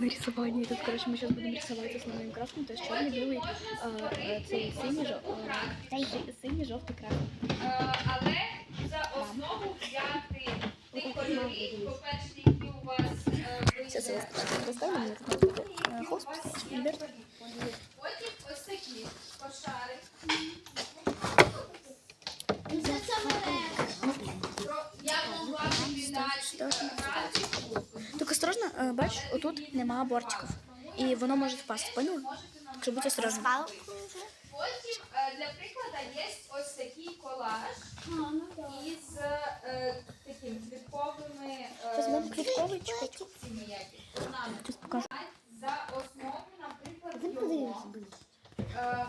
на рисование. Тут, короче, мы сейчас будем рисовать основными красками. То есть черный, белый, э, э, цей синий, жо- э, синий, жовтий, красний. Е, Але за основу взяти ті кольори, по-перше, які у вас е, Сейчас я вийде. вас достану, мне тут надо будет, э, холст поставить. Альберт. Потім ось такі Бач, отут нема бортиків. І воно може впасти, поняла? Щоб бути осторожно. Потім е, для прикладу є ось такий колаж із е, таким квітковими е, покажу. За основу, наприклад, його. Е.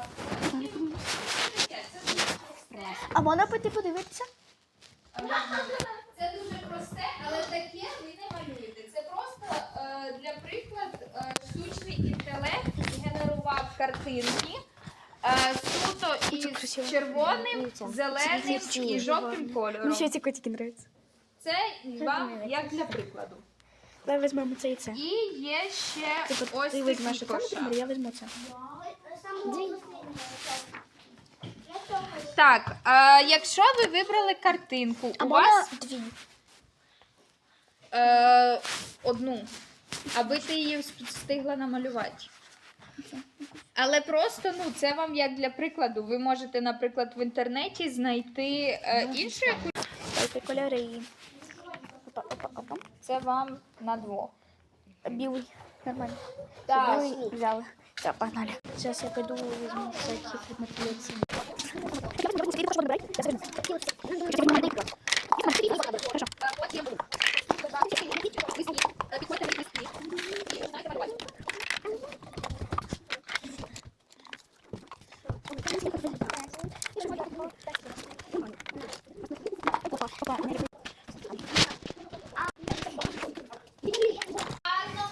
А можна піти подивитися? Це дуже просте, але таке ви не малюєте. Це просто е, для приклад е, штучний інтелект генерував картинки. е, Суто із красиво. червоним, зеленим і жовтим кольором. Мені ще ці котики подобаються. Це вам як для прикладу. Давай візьмемо це і це. І є ще Типу, ось ти візьмеш кошар. я візьму це. Так, е, якщо ви вибрали картинку, А у вас дві? е, одну, аби ти її встигла намалювати. Але просто ну це вам як для прикладу. Ви можете, наприклад, в інтернеті знайти е, іншу якусь. Дайте кольори. Опа, опа, опа. Це вам на двох. Білий. Нормально. Так. Білий взяли. Все, погнали. Зараз я піду візьму всякі предмети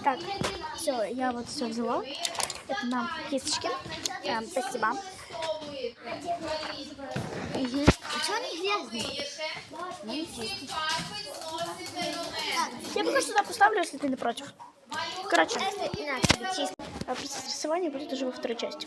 Так, все, я вот все взяла. Это нам кисточки. Эм, спасибо. Мгм. Я пока сюда поставлю, если ты не против. Короче, э, процесс рисования будет уже во второй части.